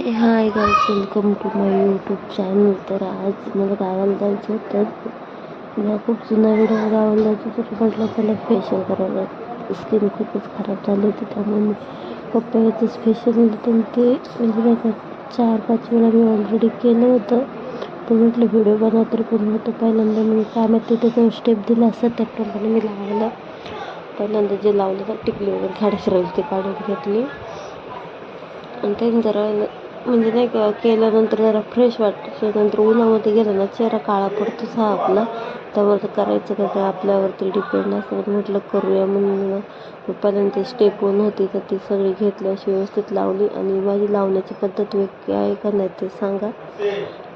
Hey hi guys welcome to my YouTube channel. तर आज मला गावाला जायचं होतं. मला खूप जुना व्हिडिओ गावाला जायचं तर म्हटलं चला फेशियल करायला. स्किन खूपच खराब झाली होती त्यामुळे मी पप्पाचं स्पेशल पण ते म्हणजे का चार पाच वेळा मी ऑलरेडी केलं होतं. पण म्हटलं व्हिडिओ बनवा तर पण होतं पहिल्यांदा मी काय माहिती तिथे स्टेप दिला असतात त्याप्रमाणे मी लावलं. पहिल्यांदा जे लावलं तर टिकली वगैरे खाडशी सरळ ते काढून घेतली. आणि ते जरा म्हणजे नाही का केल्यानंतर जरा फ्रेश वाटतं. नंतर उन्हामध्ये गेलं ना चेहरा काळा पडतोच हा आपला त्यावर करायचं का ते आपल्यावरती डिपेंड असतं. म्हटलं करूया म्हणून. पहिल्यांदा स्टेप वन होती तर ती सगळी घेतली अशी व्यवस्थित लावली. आणि माझी लावण्याची पद्धत वेगळी आहे का नाही ते सांगा.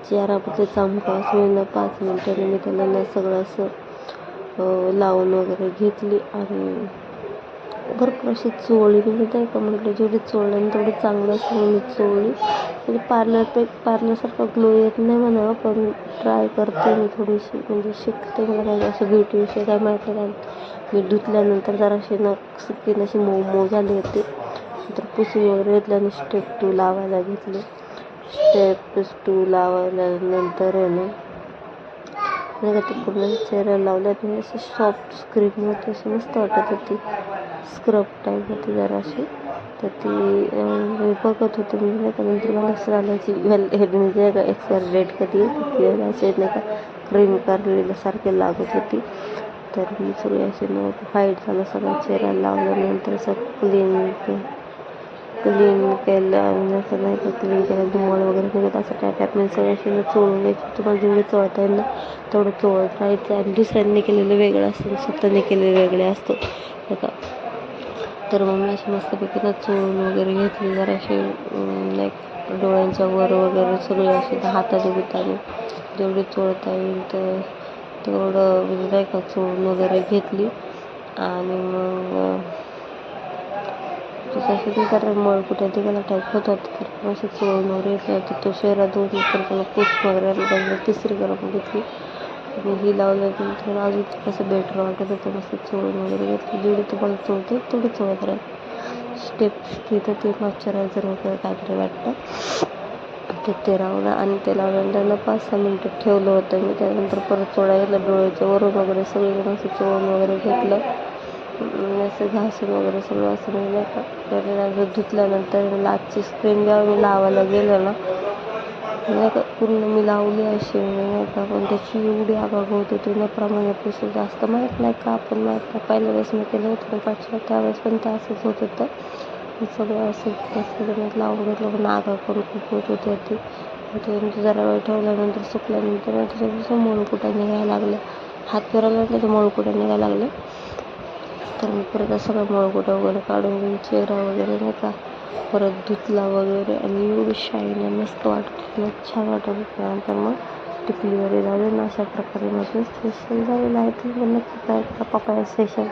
चेहरामध्ये चामका असं पाच मिनटाने मी त्यांना सगळं असं लावून वगैरे घेतली. आणि भरपूर अशी चोळली. म्हणजे नाही का म्हटलं जेवढी चोळल्यानं तेवढं चांगलं असं मी चोळली. म्हणजे पार्लर पे पार्लरसारखा ग्लो येत नाही म्हणावं पण ट्राय करते मी थोडीशी. म्हणजे शिकते मला काही असं ब्युटीविषयी काय माहिती नाही. मी धुतल्यानंतर जराशी ना स्किन अशी मऊ मऊ झाली होती. नंतर पुसून वगैरे घेतल्याने स्टेप टू लावायला घेतले. स्टेप टू लावायला नंतर आहे ना नाही का ते पूर्ण चेहऱ्याला लावल्याने असं सॉफ्ट स्क्रीन होती अशी मस्त वाटत होती. स्क्रब टाईप होती जराशी तर ती मी बघत होते. मी नाही का नंतर मला असं झालं वेल हे म्हणजे का एक्सपायर डेट कधी ती असे नाही का क्रीम काढलेल्यासारखे लागत होती. तर मी सगळी असे मग व्हाईट झालं सगळं चेहरा लावल्यानंतर असं क्लीन क्लीन केलं असं नाही का क्लीन केलं धुमळ वगैरे निघत असं त्या टाईपने सगळ्या असे चोळून घ्यायची तुम्हाला जेवढे चोळता येईल ना तेवढं चोळत राहायचं आणि दुसऱ्यांनी केलेलं वेगळं असतं स्वतःने केलेलं वेगळे असतं. का? तर मग मी अशी मस्तपैकी ना चोळून वगैरे घेतली असे लाईक डोळ्यांच्या वर वगैरे सगळे असे हाताने बिताने जेवढे चोळता येईल तर तेवढं म्हणजे नाही का चोळून वगैरे घेतली. आणि मग जसं की जरा मळ कुठे तिकडे टाईप होत होतं तर असं चोळून वगैरे घेतलं तो शहरात दोन तर त्याला पुस वगैरे तिसरी गरम घेतली आणि ही थोडं अजून कसं बेटर वाटत होतं मस्त चोळून वगैरे घेतली जेवढी तुम्हाला चोळते तेवढी चोळत राहील स्टेप्स तिथं ते मॉइश्चरायझर वगैरे काहीतरी वाटतं ते ते लावलं आणि ते लावल्यानंतर पाच सहा मिनटं ठेवलं होतं मी त्यानंतर परत चोळायला डोळ्याच्या वरून वगैरे सगळीकडे असं चोळून वगैरे घेतलं असं घासून वगैरे सगळं असं नाही का धुतल्यानंतर आजची स्क्रीन जेव्हा मी लावायला गेलं ना. नाही का पूर्ण मी लावली अशी नाही का पण त्याची एवढी आगाग होत होती ना प्रमाणापेक्षा जास्त माहीत नाही का आपण माहीत नाही पहिल्या वेळेस मी केलं होतं पण पाचव्या त्यावेळेस पण ते असंच होत होतं. सगळं असं तसं लावून घेतलं पण आगाग पण खूप होत होती ती. ते जरा वेळ ठेवल्यानंतर सुकल्यानंतर त्याच्यापासून मळकुट्या निघायला लागल्या हात फिरायला लागले तर मळकुट्या निघायला लागले. तर मी परत सगळं मळकुट्या वगैरे काढून घेऊन चेहरा वगैरे नाही का परत धुतला वगैरे आणि एवढी शाईन मस्त वाटत. मग छान वाटत त्यानंतर मग टिकली वगैरे झाली ना अशा प्रकारे माझं सेशन झालेलं आहे. तुम्ही नक्की काय पपाया सेशन